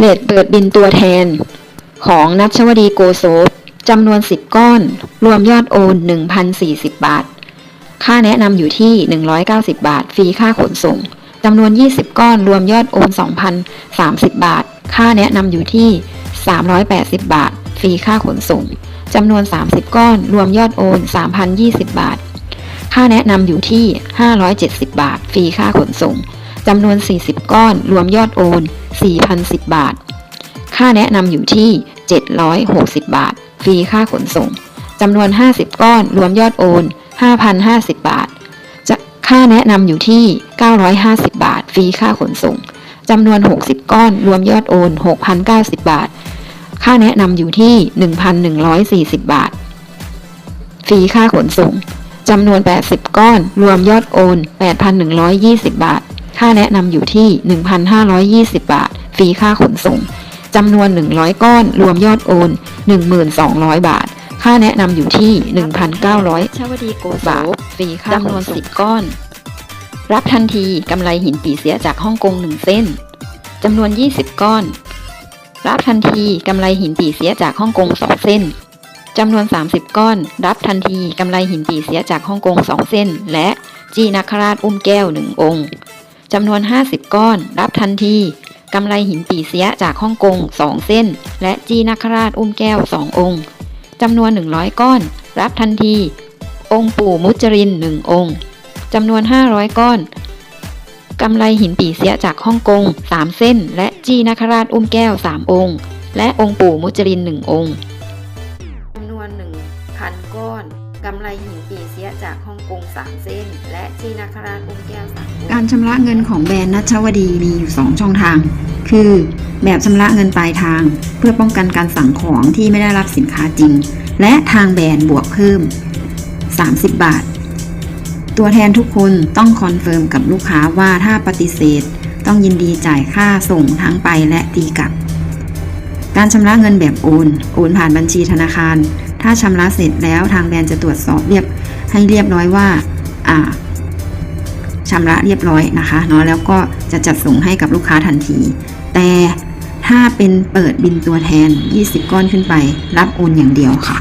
เลทเปิดบินตัวแทน ของนัชวดีโกโซฟจำนวน 10 ก้อน รวมยอดโอน 1,040 บาท ค่าแนะนำอยู่ที่ 190 บาท ฟรีค่าขนส่งจำนวน 20 ก้อน รวมยอดโอน 2,030 บาท ค่าแนะนำอยู่ที่ 380 บาท ฟรีค่าขนส่งจำนวน 30 ก้อน รวมยอดโอน 3,020 บาท ค่าแนะนำอยู่ที่ 570 บาท ฟรีค่าขนส่งจำนวน40 ก้อนรวมยอดโอน 4,010 บาท ค่าแนะนำอยู่ที่ 760 บาท ฟรีค่าขนส่งจำนวน 50 ก้อนรวมยอดโอน 5,050 บาท จะค่าแนะนำอยู่ที่ 950 บาท ฟรีค่าขนส่งจำนวน 60 ก้อนรวมยอดโอน 6,090 บาท ค่าแนะนำอยู่ที่ 1,140 บาท ฟรีค่าขนส่งจำนวน 80 ก้อน รวมยอดโอน 8,120 บาท ค่าแนะนำอยู่ที่ 1,520 บาท ฟรีค่าขนส่งจำนวน 100 ก้อน รวมยอดโอน 1,200 บาท ค่าแนะนำอยู่ที่ 1,900ชาวดีโกบาท ฟรีค่าจำนวน10 ก้อน รับทันทีกำไรหินปีเสียจากฮ่องกง 1 เส้นจำนวน 20 ก้อน รับทันทีกำไรหินปีเสียจากฮ่องกง 2 เส้นจำนวน 30 ก้อน รับทันทีกำไรหินปีเสียจากฮ่องกง 2 เส้น และจีนาคราชอุ้มแก้ว 1 องค์ จำนวน 50 ก้อน รับทันทีกำไรหินปีเสียจากฮ่องกง 2 เส้น และจีนาคราชอุ้มแก้ว 2 องค์จำนวน 100 ก้อน รับทันที องค์ปู่มุจริน 1 องค์จำนวน 500 ก้อนกำไรหินปีเสียจากฮ่องกง 3 เส้น และจีนาคราชอุ้มแก้ว 3 องค์ และองค์ปู่มุจริน 1 องค์จำนวน 1,000 ก้อน กำไรหินปีเสียจากฮ่องกง 3 เส้น และจีนาคราชอุ้มแก้ว3องค์การชำระเงินของแบรนด์นัชวดีมีอยู่ 2 ช่องทาง คือแบบชำระเงินปลายทาง เพื่อป้องกันการสั่งของที่ไม่ได้รับสินค้าจริง และทางแบรนด์บวกเพิ่ม 30 บาท ตัวแทนทุกคนต้องคอนเฟิร์มกับลูกค้าว่าถ้าปฏิเสธ ต้องยินดีจ่ายค่าส่งทั้งไปและตีกลับ การชำระเงินแบบโอน โอนผ่านบัญชีธนาคาร ถ้าชำระเสร็จแล้วทางแบรนด์จะตรวจสอบเรียบให้เรียบร้อยว่าอ่าชำระเรียบร้อยนะคะเนาะแล้วก็จะจัดส่งให้กับลูกค้าทันที แต่ถ้าเป็นเปิดบินตัวแทน 20 ก้อนขึ้นไป รับโอนอย่างเดียวค่ะ